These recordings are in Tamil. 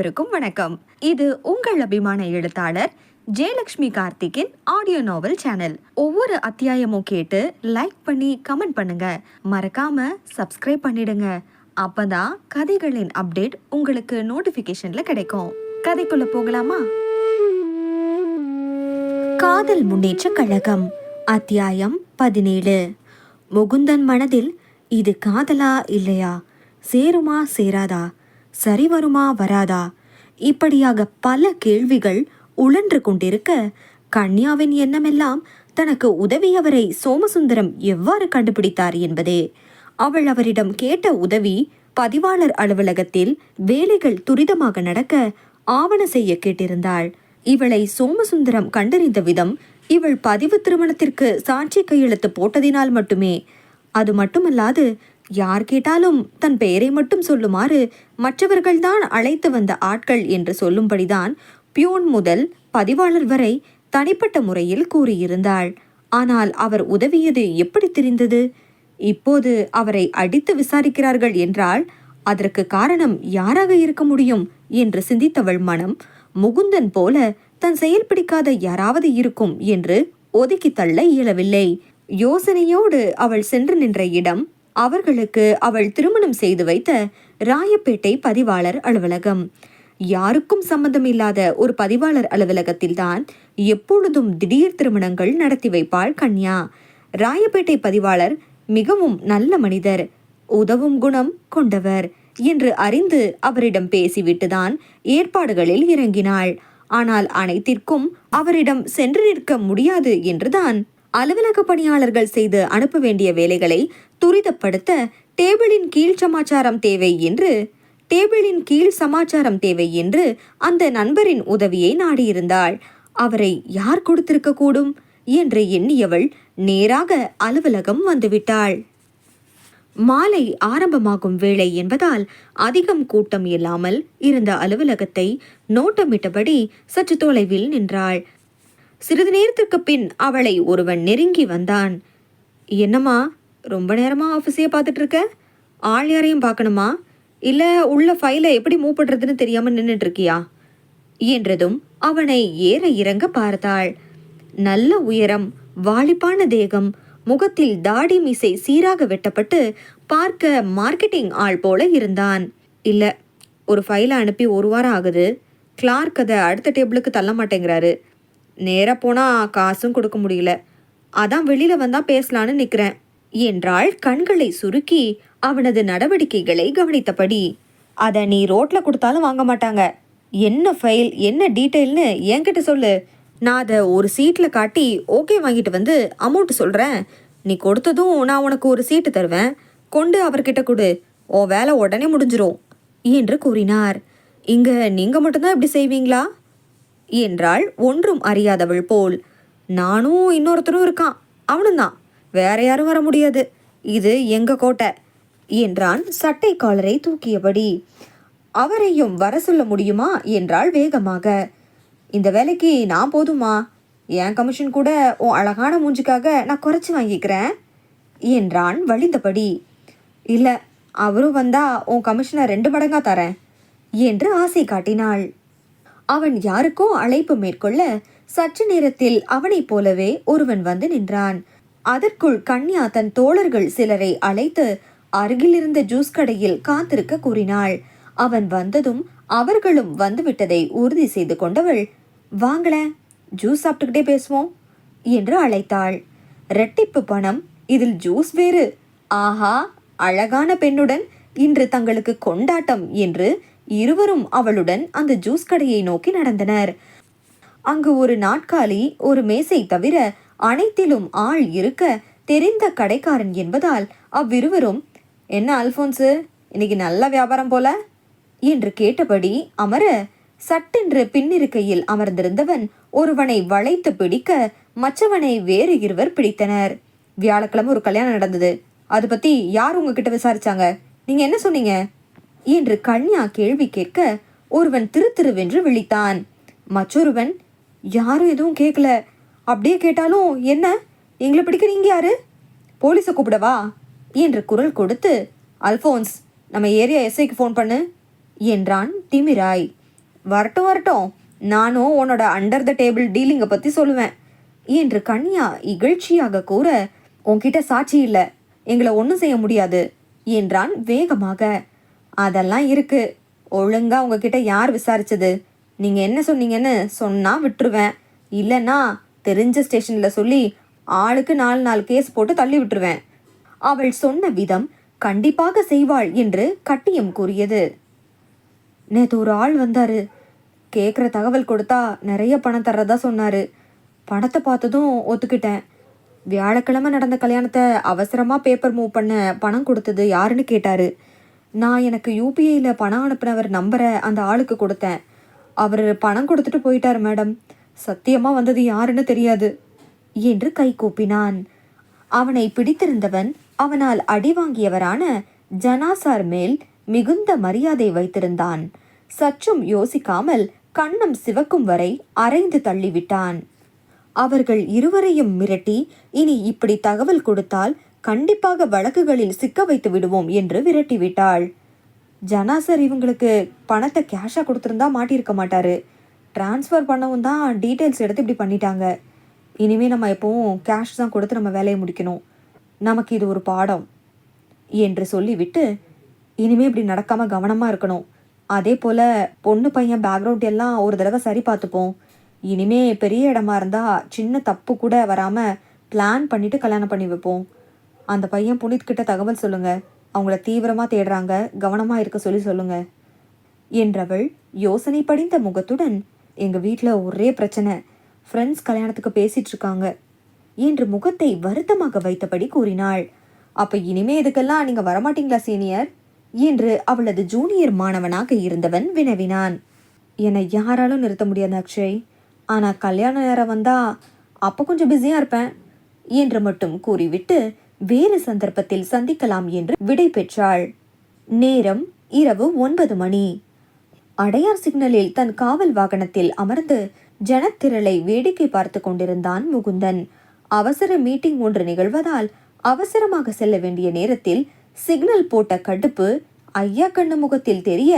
அனைவருக்கும் வணக்கம். இது உங்கள் அபிமான எழுத்தாளர் ஜெயலக்ஷ்மி கார்த்திக்கின் ஆடியோ நாவல் சேனல் ஒவ்வொரு அத்தியாயமும் கேட்டு லைக் பண்ணி கமெண்ட் பண்ணுங்க. மறக்காம சப்ஸ்கிரைப் பண்ணிடுங்க. அப்பதான் கதைகளின் அப்டேட் உங்களுக்கு நோட்டிபிகேஷன்ல கிடைக்கும். கதைக்குள்ள போகலாமா? காதல் முன்னேற்ற கழகம் அத்தியாயம் பதினேழு. முகுந்தன் மனதில் இது காதலா இல்லையா? சேருமா சேராதா? சரி வருமா வராதா? இப்படியாக பல கேள்விகள் உழன்று கொண்டிருக்க கன்யாவின் எண்ணமெல்லாம் தனக்கு உதவியவரை சோமசுந்தரம் எவ்வாறு கண்டுபிடித்தார் என்பதே. அவள் அவரிடம் கேட்ட உதவி பதிவாளர் அலுவலகத்தில் வேலைகள் துரிதமாக நடக்க ஆவண செய்ய கேட்டிருந்தாள். இவளை சோமசுந்தரம் கண்டறிந்த விதம் இவள் பதிவு திருமணத்திற்கு சாட்சி கையெழுத்து போட்டதினால் மட்டுமே. அது மட்டுமல்லாது யார் கேட்டாலும் தன் பெயரை மட்டும் சொல்லுமாறு மற்றவர்கள்தான் அழைத்து வந்த ஆட்கள் என்று சொல்லும்படிதான் பியூன் முதல் பதிவாளர் வரை தனிப்பட்ட முறையில் கூறியிருந்தாள். ஆனால் அவர் உதவியது எப்படி தெரிந்தது? இப்போது அவரை அடித்து விசாரிக்கிறார்கள் என்றால் அதற்கு காரணம் யாராக இருக்க முடியும் என்று சிந்தித்தவள் மனம் முகுந்தன் போல தன் செயல் பிடிக்காத யாராவது இருக்கும் என்று ஒதுக்கி தள்ள இயலவில்லை. யோசனையோடு அவள் சென்று நின்ற இடம் அவர்களுக்கு அவள் திருமணம் செய்து வைத்த ராயப்பேட்டை பதிவாளர் அலுவலகம். யாருக்கும் சம்பந்தமில்லாத ஒரு பதிவாளர் அலுவலகத்தில்தான் எப்பொழுதும் திடீர் திருமணங்கள் நடத்தி வைப்பாள் கன்யா. ராயப்பேட்டை பதிவாளர் மிகவும் நல்ல மனிதர் உதவும் குணம் கொண்டவர் என்று அறிந்து அவரிடம் பேசிவிட்டுதான் ஏற்பாடுகளில் இறங்கினாள். ஆனால் அனைத்திற்கும் அவரிடம் சென்று நிற்க முடியாது என்றுதான் அலுவலக பணியாளர்கள் செய்து அனுப்ப வேண்டிய வேலைகளை துரிதப்படுத்த டேபிளின் கீழ் சமாச்சாரம் தேவை என்று டேபிளின் கீழ் சமாச்சாரம் தேவை என்று அந்த நண்பரின் உதவியை நாடியிருந்தாள். அவரை யார் கொடுத்திருக்க கூடும் என்று எண்ணியவள் நேராக அலுவலகம் வந்துவிட்டாள். மாலை ஆரம்பமாகும் வேளை என்பதால் அதிகம் கூட்டம் இல்லாமல் இருந்த அலுவலகத்தை நோட்டமிட்டபடி சற்று தொலைவில் நின்றாள். சிறிது நேரத்திற்கு பின் அவளை ஒருவன் நெருங்கி வந்தான். என்னம்மா ரொம்ப நேரமாக ஆஃபீஸையே பார்த்துட்ருக்க ஆள் யாரையும் பார்க்கணுமா? இல்லை உள்ள ஃபைலை எப்படி மூவ் பண்ணுறதுன்னு தெரியாமல் நின்றுட்டுருக்கியா என்றதும் அவனை ஏற இறங்க பார்த்தாள். நல்ல உயரம் வாலிப்பான தேகம் முகத்தில் தாடி மீசை சீராக வெட்டப்பட்டு பார்க்க மார்க்கெட்டிங் ஆள் போல இருந்தான். இல்லை ஒரு ஃபைலை அனுப்பி ஒரு வாரம் ஆகுது. கிளார்க் அதை அடுத்த டேபிளுக்கு தள்ள மாட்டேங்கிறாரு. நேராக போனால் காசும் கொடுக்க முடியல. அதான் வெளியில் வந்தால் பேசலான்னு நிற்கிறேன் என்றாள் கண்களை சுருக்கி அவனது நடவடிக்கைகளை கவனித்தபடி அதை நீ ரோட்ல கொடுத்தாலும் வாங்க மாட்டாங்க. என்ன ஃபைல் என்ன டீட்டெயில்னு என்கிட்ட சொல்லு. நான் அதை ஒரு சீட்டில் காட்டி ஓகே வாங்கிட்டு வந்து அமௌண்ட் சொல்கிறேன் நீ கொடுத்ததும் நான் உனக்கு ஒரு சீட்டு தருவேன். கொண்டு அவர்கிட்ட கொடு. உன் வேலை உடனே முடிஞ்சிரும் என்று கூறினார். இங்கே நீங்கள் மட்டும்தான் இப்படி செய்வீங்களா? என்றாள் ஒன்றும் அறியாதவள் போல். நானும் இன்னொருத்தரும் இருக்கான். அவனும் தான். வேற யாரும் வர முடியாது. இது எங்க கோட்டை? என்றான் சட்டை காலரை தூக்கியபடி. அவரையும் வர சொல்ல முடியுமா? என்றாள் வேகமாக. இந்த வேலைக்கு நான் போதுமா? என் கமிஷன் கூட உன் அழகான மூஞ்சிக்காக நான் குறைச்சி வாங்கிக்கிறேன் என்றான் வழிந்தபடி. இல்லை அவரும் வந்தா உன் கமிஷனை ரெண்டு மடங்கா தரேன் என்று ஆசை காட்டினாள். அவன் யாருக்கோ அழைப்பு மேற்கொள்ள சற்று நேரத்தில் அவனைப் போலவே ஒருவன் வந்து நின்றான். அதற்குள் கன்யா தன் தோழர்கள் சிலரை அழைத்து அருகிலிருந்த ஜூஸ் கடையில் காத்திருக்க கூறினாள். அவன் வந்ததும் அவர்களும் வந்துவிட்டதை உறுதி செய்து கொண்டவள் வாங்கள ஜூஸ் சாப்பிட்டுக்கிட்டே பேசுவோம் என்று அழைத்தாள். ரெட்டிப்பு பணம் இதில் ஜூஸ் வேறு. ஆஹா அழகான பெண்ணுடன் இன்று தங்களுக்கு கொண்டாட்டம் என்று இருவரும் அவளுடன் அந்த ஜூஸ் கடையை நோக்கி நடந்தனர். அங்கு ஒரு நாட்காலி ஒரு மேசை தவிர அனைத்திலும் ஆள் இருக்க தெரிந்த கடைக்காரன் என்பதால் அவ்விருவரும் என்ன அல்போன்ஸு இன்னைக்கு நல்ல வியாபாரம் போல? என்று கேட்டபடி அமர சட்டென்று பின்னிருக்கையில் அமர்ந்திருந்தவன் ஒருவனை வளைத்து பிடிக்க மற்றவனை வேறு இருவர் பிடித்தனர். வியாழக்கிழமை ஒரு கல்யாணம் நடந்தது. அது பத்தி யார் உங்ககிட்ட விசாரிச்சாங்க? நீங்க என்ன சொன்னீங்க? என்று கன்யா கேள்வி கேட்க ஒருவன் திரு திருவென்று விழித்தான். மற்றொருவன் யாரும் எதுவும் கேட்கல அப்படியே கேட்டாலும் என்ன? எங்களை பிடிக்க நீங்க யாரு? போலீஸை கூப்பிடவா? என்று குரல் கொடுத்து அல்போன்ஸ் நம்ம ஏரியா எஸ்ஐக்கு ஃபோன் பண்ணு என்றான் திமிராய். வரட்டும் வரட்டும். நானும் உன்னோட அண்டர் த டேபிள் டீலிங்கை பற்றி சொல்லுவேன் என்று கன்யா இகழ்ச்சியாக கூற உன்கிட்ட சாட்சி இல்லை. எங்களை ஒன்றும் செய்ய முடியாது என்றான் வேகமாக. அதெல்லாம் இருக்கு. ஒழுங்கா உங்ககிட்ட யார் விசாரிச்சது? நீங்கள் என்ன சொன்னீங்கன்னு சொன்னால் விட்டுருவேன். இல்லைன்னா தெரிஞ்ச ஸ்டேஷனில் சொல்லி ஆளுக்கு நாலு நாலு கேஸ் போட்டு தள்ளி விட்டுருவேன். அவள் சொன்ன விதம் கண்டிப்பாக செய்வாள் என்று கட்டியம் கூறியது. நேற்று ஒரு ஆள் வந்தாரு. கேட்குற தகவல் கொடுத்தா நிறைய பணம் தர்றதா சொன்னாரு. பணத்தை பார்த்ததும் ஒத்துக்கிட்டேன். வியாழக்கிழமை நடந்த கல்யாணத்தை அவசரமாக பேப்பர் மூவ் பண்ண பணம் கொடுத்தது யாருன்னு கேட்டாரு. நான் எனக்கு யூபிஐயில் பணம் அனுப்பினவர் நம்பரை அந்த ஆளுக்கு கொடுத்தேன். அவர் பணம் கொடுத்துட்டு போயிட்டாரு மேடம். சத்தியமாக வந்தது யாருன்னு தெரியாது என்று கை கூப்பினான். அவனை பிடித்திருந்தவன் அவனால் அடி வாங்கியவரான ஜனாசார் மேல் மிகுந்த மரியாதை வைத்திருந்தான். சற்றும் யோசிக்காமல் கண்ணம் சிவக்கும் வரை அரைந்து தள்ளிவிட்டான். அவர்கள் இருவரையும் மிரட்டி இனி இப்படி தகவல் கொடுத்தால் கண்டிப்பாக வழக்குகளில் சிக்க வைத்து விடுவோம் என்று விரட்டிவிட்டாள். ஜனாசர் இவங்களுக்கு பணத்தை கேஷாக கொடுத்துருந்தா மாட்டியிருக்க மாட்டாரு. ட்ரான்ஸ்ஃபர் பண்ணவும் தான் டீட்டெயில்ஸ் எடுத்து இப்படி பண்ணிட்டாங்க. இனிமேல் நம்ம எப்பவும் கேஷ் தான் கொடுத்து நம்ம வேலையை முடிக்கணும். நமக்கு இது ஒரு பாடம் என்று சொல்லிவிட்டு இனிமே இப்படி நடக்காமல் கவனமாக இருக்கணும். அதே போல் பொண்ணு பையன் பேக்ரவுண்ட் எல்லாம் ஒரு தடவை சரி பார்த்துப்போம். இனிமே பெரிய இடமா இருந்தால் சின்ன தப்பு கூட வராமல் பிளான் பண்ணிவிட்டு கல்யாணம் பண்ணி வைப்போம். அந்த பையன் புனித்கிட்ட தகவல் சொல்லுங்கள் அவங்கள தீவிரமாக தேடுறாங்க. கவனமாக இருக்க சொல்லி சொல்லுங்கள் என்றவள் யோசனை படிந்த முகத்துடன் எங்கள் வீட்டில் ஒரே பிரச்சனை. ஃப்ரெண்ட்ஸ் கல்யாணத்துக்கு பேசிட்டு இருக்காங்க என்று முகத்தை வருத்தமாக வைத்தபடி கூறினாள். அப்போ இனிமே இதுக்கெல்லாம் நீங்கள் வரமாட்டீங்களா சீனியர்? என்று அவளது ஜூனியர் மாணவனாக இருந்தவன் வினவினான். என்னை யாராலும் நிறுத்த முடியாது அக்ஷய். ஆனால் கல்யாண நேரம் வந்தால் அப்போ கொஞ்சம் பிஸியாக இருப்பேன் என்று மட்டும் கூறிவிட்டு வேறு சந்தர்ப்பத்தில் சந்திக்கலாம் என்று விடை பெற்றாள். நேரம் இரவு ஒன்பது மணி. அடையார் சிக்னலில் தன் காவல் வாகனத்தில் அமர்ந்து ஜனத்திரளை வேடிக்கை பார்த்து கொண்டிருந்தான் முகுந்தன். அவசர மீட்டிங் ஒன்று நிகழ்வதால் அவசரமாக செல்ல வேண்டிய நேரத்தில் சிக்னல் போட்ட கடுப்பு ஐயா கண்ணு முகத்தில் தெரிய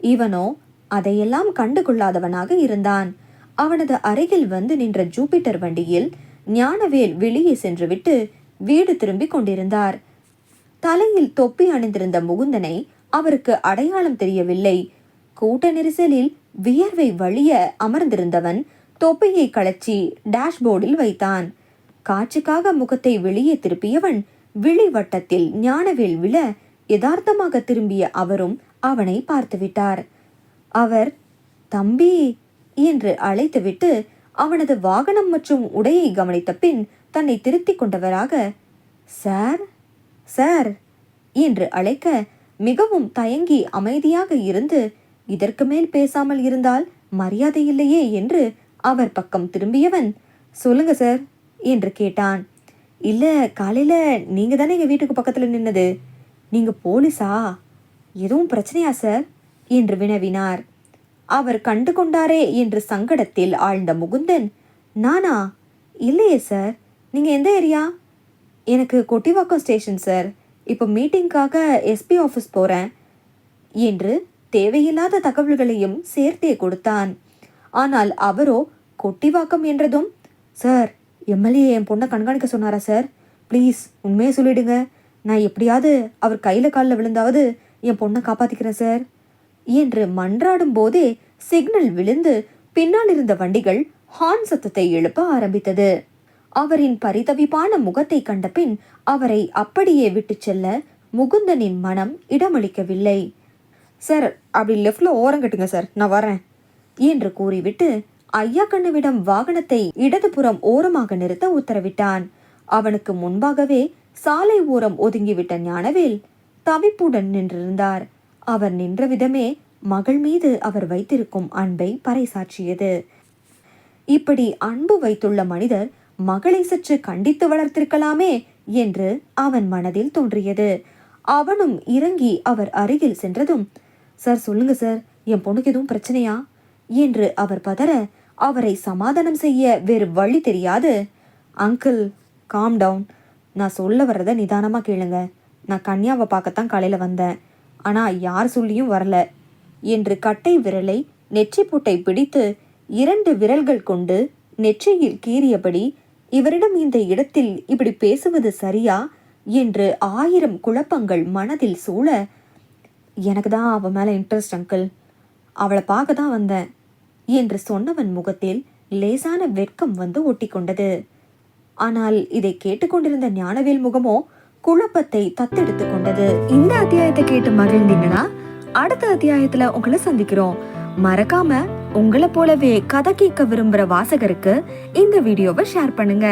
இவனோ அதையெல்லாம் கண்டுகொள்ளாதவனாக இருந்தான். அவனது அருகில் வந்து நின்ற ஜூபிட்டர் வண்டியில் ஞானவேல் வெளியே சென்றுவிட்டு வீடு திரும்பிக் கொண்டிருந்தார். தலையில் தொப்பி அணிந்திருந்த முகுந்தனை அவருக்கு அடையாளம் தெரியவில்லை. கூட்ட நெரிசலில் வியர்வை வழிய அமர்ந்திருந்தவன் தொப்பையை கழற்றி டேஷ்போர்டில் வைத்தான். காட்சிக்காக முகத்தை வெளியே திருப்பியவன் விழி வட்டத்தில் ஞானவேல் விழ யதார்த்தமாக திரும்பிய அவரும் அவனை பார்த்துவிட்டார். அவர் தம்பி என்று அழைத்துவிட்டு அவனது வாகனம் மற்றும் உடையை கவனித்த பின் தன்னை திருத்திக் கொண்டவராக சார் சார் என்று அழைக்க மிகவும் தயங்கி அமைதியாக இருந்து இதற்கு மேல் பேசாமல் இருந்தால் மரியாதை இல்லையே என்று அவர் பக்கம் திரும்பியவன் சொல்லுங்க சார் என்று கேட்டான். இல்லை காலையில் நீங்க தானே எங்கள் வீட்டுக்கு பக்கத்தில் நின்னது? நீங்க போலீஸா? எதுவும் பிரச்சனையா சார்? என்று வினவினார். அவர் கண்டு கொண்டாரே என்று சங்கடத்தில் ஆழ்ந்த முகுந்தன் நானா? இல்லையே சார் நீங்கள் எந்த ஏரியா? எனக்கு கொட்டிவாக்கம் ஸ்டேஷன் சார். இப்போ மீட்டிங்காக எஸ்பி ஆஃபீஸ் போகிறேன் என்று தேவையில்லாத தகவல்களையும் சேர்த்தே கொடுத்தான். ஆனால் அவரோ கொட்டிவாக்கம் என்றதும்? சார் எம்எல்ஏ என் பொண்ணை கண்காணிக்க சொன்னாரா சார்? ப்ளீஸ் உண்மையை சொல்லிடுங்க. நான் எப்படியாவது அவர் கையில் காலில் விழுந்தாவது என் பொண்ணை காப்பாற்றிக்கிறேன் சார். என்று மன்றாடும் போதே சிக்னல் விழுந்து பின்னால் இருந்த வண்டிகள் ஹார்ன் சத்தத்தை எழுப்ப ஆரம்பித்தது. அவரின் பரிதவிப்பான முகத்தை கண்டபின் அவரை அப்படியே விட்டுச் செல்ல முகுந்தனின் மனம் இடமளிக்கவில்லை. சார் அப்படி லெஃப்டில் ஓரம் கட்டுங்க சார். நான் வரேன் என்று கூறிவிட்டு ஐயா கண்ணுவிடம் வாகனத்தை இடதுபுறம் ஓரமாக நிறுத்த உத்தரவிட்டான். அவனுக்கு முன்பாகவே சாலை ஓரம் ஒதுங்கிவிட்ட ஞானவேல் தவிப்புடன் நின்றிருந்தார். அவர் நின்ற விதமே மகள் மீது அவர் வைத்திருக்கும் அன்பை பறைசாற்றியது. இப்படி அன்பு வைத்துள்ள மனிதர் மகளை சற்று கண்டித்து வளர்த்திருக்கலாமே என்று அவன் மனதில் தோன்றியது. அவனும் இறங்கி அவர் அருகில் சென்றதும் சார் சொல்லுங்க சார். என் பொண்ணுக்கு எதுவும் பிரச்சனையா? என்று அவர் பதற அவரை சமாதானம் செய்ய வேறு வழி தெரியாது. அங்கிள் காம் டவுன் நான் சொல்ல வர்றத நிதானமாக கேளுங்க. நான் கன்யாவை பார்க்கத்தான் காலையில் வந்தேன். ஆனால் யார் சொல்லியும் வரல. என்று கட்டை விரலை நெற்றி பூட்டை பிடித்து இரண்டு விரல்கள் கொண்டு நெற்றியில் கீறியபடி இவரிடம் இந்த இடத்தில் இப்படி பேசுவது சரியா? என்று ஆயிரம் குழப்பங்கள் மனதில் சூழ எனக்கு தான் அவள் மேலே இன்ட்ரெஸ்ட் அங்கிள் அவளை பார்க்க தான் வந்தேன். என்று சொன்னவன் முகத்தில் லேசான வெட்கம் வந்து ஒட்டிக்கொண்டது. ஆனால் இதை கேட்டுக்கொண்டிருந்த ஞானவேல் முகமோ குழப்பத்தை தத்தெடுத்து கொண்டது. இந்த அத்தியாயத்தை கேட்டு மகிழ்ந்தீங்கன்னா அடுத்த அத்தியாயத்துல உங்களை சந்திக்கிறோம். மறக்காம உங்களை போலவே கதை கேட்க விரும்புற வாசகருக்கு இந்த வீடியோவை ஷேர் பண்ணுங்க.